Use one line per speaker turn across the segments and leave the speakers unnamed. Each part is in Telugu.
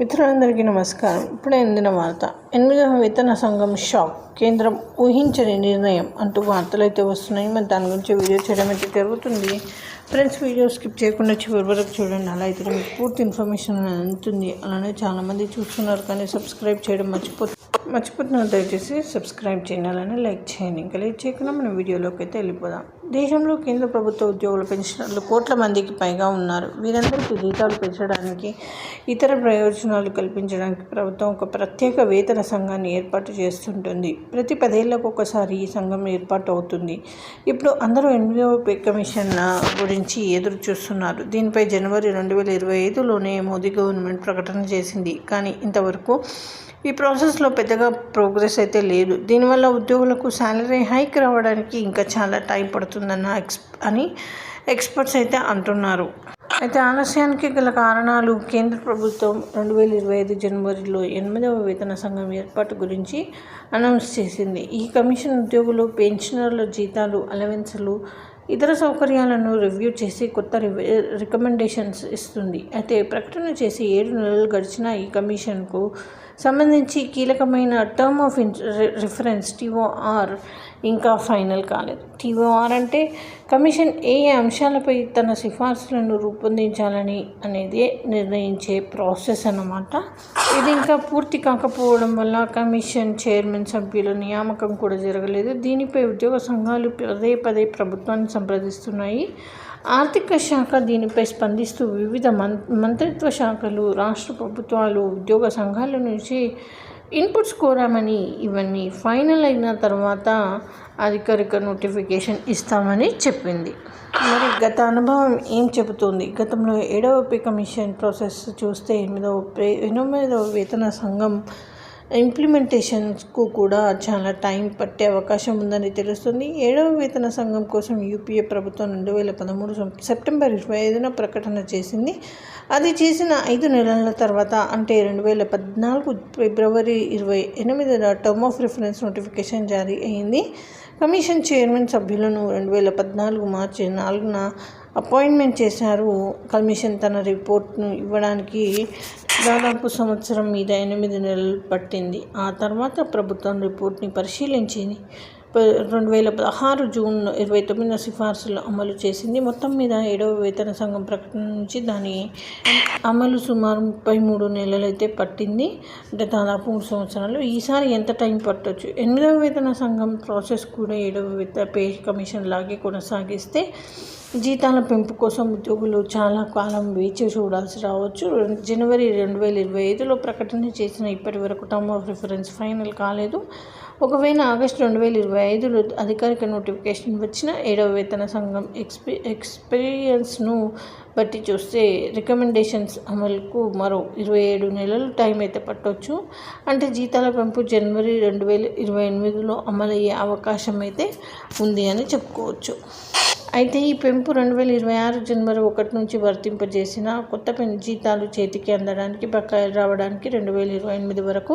మిత్రులందరికీ నమస్కారం. ఇప్పుడే అందిన వార్త. ఎనిమిదవ వేతన సంఘం షాక్. కేంద్రం ఊహించని నిర్ణయం అంటూ వార్తలు అయితే వస్తున్నాయి. మరి దాని గురించి వీడియో చేయడం అయితే జరుగుతుంది. ఫ్రెండ్స్ వీడియో స్కిప్ చేయకుండా చివరి వరకు చూడండి. అలా అయితే మీకు పూర్తి ఇన్ఫర్మేషన్ అందుతుంది అలానే చాలామంది చూస్తున్నారు కానీ సబ్స్క్రైబ్ చేయడం మర్చిపో మర్చిపోతున్నారు. దయచేసి సబ్స్క్రైబ్ చేయండి. అలానే లైక్ చేయండి. ఇంకా లైక్ చేయకుండా మనం వీడియోలోకి అయితే వెళ్ళిపోదాం. దేశంలో కేంద్ర ప్రభుత్వ ఉద్యోగుల పెన్షనర్లు కోట్ల మందికి పైగా ఉన్నారు. వీరందరికీ జీతాలు పెంచడానికి ఇతర ప్రయోజనాలు కల్పించడానికి ప్రభుత్వం ఒక ప్రత్యేక వేతన సంఘాన్ని ఏర్పాటు చేస్తుంటుంది. ప్రతి పదేళ్ళకు ఒకసారి ఈ సంఘం ఏర్పాటు అవుతుంది. ఇప్పుడు అందరూ ఎనిమిదవ కమిషన్ గురించి ఎదురు చూస్తున్నారు. దీనిపై జనవరి రెండు వేల ఇరవై ఐదులోనే మోదీ గవర్నమెంట్ ప్రకటన చేసింది. కానీ ఇంతవరకు ఈ ప్రాసెస్లో పెద్దగా ప్రోగ్రెస్ అయితే లేదు. దీనివల్ల ఉద్యోగులకు శాలరీ హైక్ రావడానికి ఇంకా చాలా టైం పడుతుంది. పడుతుందన్న ఎక్స్ అని ఎక్స్పర్ట్స్ అయితే అంటున్నారు. అయితే ఆలస్యానికి గల కారణాలు కేంద్ర ప్రభుత్వం రెండు వేల ఇరవై ఐదు జనవరిలో ఎనిమిదవ వేతన సంఘం ఏర్పాటు గురించి అనౌన్స్ చేసింది. ఈ కమిషన్ ఉద్యోగులు పెన్షనర్ల జీతాలు అలవెన్సులు ఇతర సౌకర్యాలను రివ్యూ చేసి కొత్త రివ రికమెండేషన్స్ ఇస్తుంది. అయితే ప్రకటన చేసి ఏడు నెలలు గడిచిన ఈ కమిషన్కు సంబంధించి కీలకమైన term of in reference TOR ఇంకా ఫైనల్ కాలేదు. టీఓఆర్ అంటే కమిషన్ ఏ అంశాలపై తన సిఫార్సులను రూపొందించాలని అనేది నిర్ణయించే ప్రాసెస్ అన్నమాట. ఇది ఇంకా పూర్తి కాకపోవడం వల్ల కమిషన్ చైర్మన్ సభ్యుల నియామకం కూడా జరగలేదు. దీనిపై ఉద్యోగ సంఘాలు పదే పదే ప్రభుత్వాన్ని సంప్రదిస్తున్నాయి. ఆర్థిక శాఖ దీనిపై స్పందిస్తూ వివిధ మం మంత్రిత్వ శాఖలు రాష్ట్ర ప్రభుత్వాలు ఉద్యోగ సంఘాల నుంచి ఇన్పుట్స్ కోరామని ఇవన్నీ ఫైనల్ అయిన తర్వాత అధికారిక నోటిఫికేషన్ ఇస్తామని చెప్పింది. మరి గత అనుభవం ఏం చెబుతుంది? గతంలో ఏడవ పే కమిషన్ ప్రాసెస్ చూస్తే ఎనిమిదవ పే ఎనిమిదవ వేతన సంఘం ఇంప్లిమెంటేషన్స్కు కూడా చాలా టైం పట్టే అవకాశం ఉందని తెలుస్తుంది. ఏడవ వేతన సంఘం కోసం యూపీఏ ప్రభుత్వం రెండు వేల పదమూడు సెప్టెంబర్ ఇరవై ఐదున ప్రకటన చేసింది. అది చేసిన ఐదు నెలల తర్వాత అంటే రెండు వేల పద్నాలుగు ఫిబ్రవరి ఇరవై ఎనిమిదిన టర్మ్ ఆఫ్ రిఫరెన్స్ నోటిఫికేషన్ జారీ అయింది. కమిషన్ చైర్మన్ సభ్యులను రెండు వేల పద్నాలుగు మార్చి నాలుగున అపాయింట్మెంట్ చేశారు. కమిషన్ తన రిపోర్ట్ను ఇవ్వడానికి దాదాపు సంవత్సరం మీద ఎనిమిది నెలలు పట్టింది. ఆ తర్వాత ప్రభుత్వం రిపోర్ట్ని పరిశీలించింది. ప- రెండు వేల పదహారు జూన్ ఇరవై తొమ్మిదిన సిఫార్సులు అమలు చేసింది. మొత్తం మీద ఏడవ వేతన సంఘం ప్రకటన నుంచి దాని అమలు సుమారు ముప్పై మూడు నెలలైతే పట్టింది. అంటే దాదాపు మూడు సంవత్సరాలు. ఈసారి ఎంత టైం పట్టొచ్చు? ఎనిమిదవ వేతన సంఘం ప్రాసెస్ కూడా ఏడవ వేత పే కమిషన్ లాగే కొనసాగిస్తే జీతాల పెంపు కోసం ఉద్యోగులు చాలా కాలం వేచి చూడాల్సి రావచ్చు. జనవరి రెండు వేల ఇరవై ఐదులో ప్రకటన చేసిన ఇప్పటి వరకు టర్మ్ ఆఫ్ రిఫరెన్స్ ఫైనల్ కాలేదు. ఒకవేళ ఆగస్టు రెండు వేల ఇరవై ఐదులో అధికారిక నోటిఫికేషన్ వచ్చిన ఏడవ వేతన సంఘం ఎక్స్పీ ఎక్స్పీరియన్స్ను బట్టి చూస్తే రికమెండేషన్స్ అమలుకు మరో ఇరవై ఏడు నెలలు టైం అయితే పట్టవచ్చు అంటే జీతాల పెంపు జనవరి రెండు వేల ఇరవై ఎనిమిదిలో అమలయ్యే అవకాశం అయితే ఉంది అని చెప్పుకోవచ్చు. అయితే ఈ పెంపు రెండు వేల ఇరవై ఆరు జనవరి ఒకటి నుంచి వర్తింపజేసిన కొత్త పెన్ జీతాలు చేతికి అందడానికి బకాయిలు రావడానికి రెండు వేల ఇరవై ఎనిమిది వరకు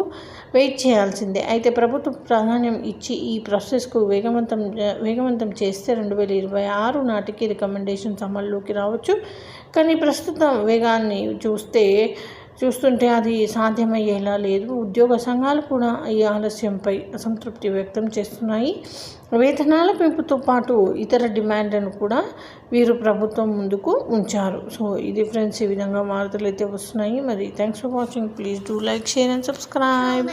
వెయిట్ చేయాల్సిందే. అయితే ప్రభుత్వం ప్రాధాన్యం ఇచ్చి ఈ ప్రాసెస్కు వేగవంతం వేగవంతం చేస్తే రెండు వేల ఇరవై ఆరు నాటికి రికమెండేషన్స్ అమల్లోకి రావచ్చు. కానీ ప్రస్తుతం వేగాన్ని చూస్తే చూస్తుంటే అది సాధ్యమయ్యేలా లేదు. ఉద్యోగ సంఘాలు కూడా ఈ ఆలస్యంపై అసంతృప్తి వ్యక్తం చేస్తున్నాయి. వేతనాల పెంపుతో పాటు ఇతర డిమాండ్లను కూడా వీరు ప్రభుత్వం ముందుకు ఉంచారు. సో ఇది ఫ్రెండ్స్ ఈ విధంగా వార్తలు అయితే వస్తున్నాయి. మరి thanks for watching. Please do like share and subscribe.